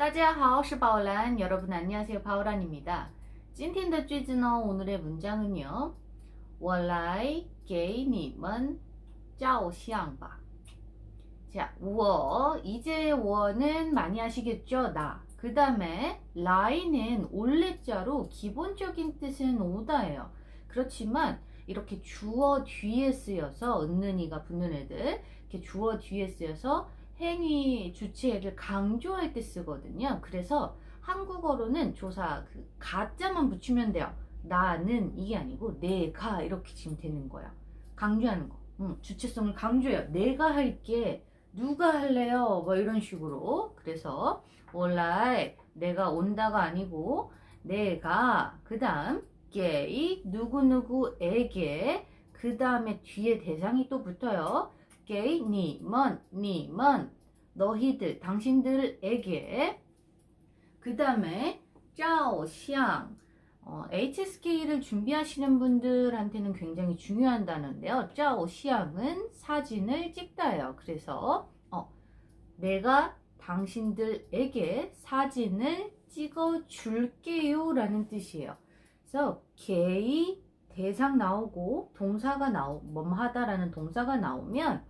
大家好，我是宝兰. 여러분 안녕하세요. 바오란입니다. 今天的句子呢, 오늘의 문장은요. 我来给你们照相吧. 자, 我 이제 我는 많이 아시겠죠? 나. 그 다음에 라이는 올레자로 기본적인 뜻은 오다예요. 그렇지만 이렇게 주어 뒤에 쓰여서 은는이가 붙는 애들 이렇게 주어 뒤에 쓰여서 행위 주체를 강조할 때 쓰거든요. 그래서 한국어로는 조사 그 가자만 붙이면 돼요. 나는 이게 아니고 내가 이렇게 지금 되는 거야. 강조하는 거. 응, 주체성을 강조해요. 내가 할게 누가 할래요? 뭐 이런 식으로. 그래서 원래 내가 온다가 아니고 내가 그다음 게이 누구누구에게 그 다음에 뒤에 대상이 또 붙어요. 게이 니먼 니먼 너희들 당신들에게 그 다음에 짜오샹 어, HSK를 준비하시는 분들한테는 굉장히 중요한 단어인데요. 짜오샹은 사진을 찍다예요. 그래서 어, 내가 당신들에게 사진을 찍어 줄게요 라는 뜻이에요. 그래서 게이 대상 나오고 동사가 나오 뭐하다라는 동사가 나오면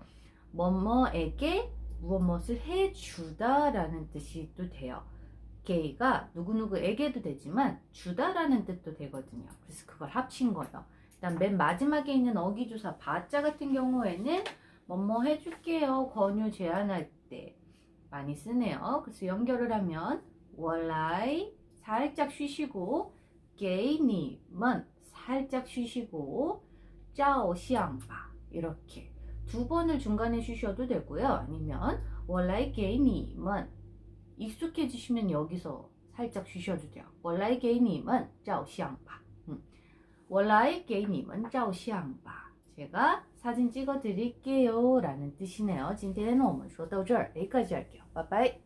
뭐뭐에게 무엇무엇을 해주다라는 뜻이 또 돼요. 게이가 누구누구에게도 되지만 주다라는 뜻도 되거든요. 그래서 그걸 합친 거예요. 일단 맨 마지막에 있는 어기조사 바자 같은 경우에는 뭐뭐 해줄게요. 권유 제안할 때 많이 쓰네요. 그래서 연결을 하면 월라이 살짝 쉬시고 게이님은 살짝 쉬시고 짜오시앙바 이렇게 두 번을 중간에 쉬셔도 되고요. 아니면 월라이 게이님은 익숙해지시면 여기서 살짝 쉬셔도 돼요. 월라이 게이님은 짜오시앙바 음. 월라이 게이님은 짜오시앙바 제가 사진 찍어 드릴게요 라는 뜻이네요. 今天我们说到这儿，여기까지 할게요. 빠빠이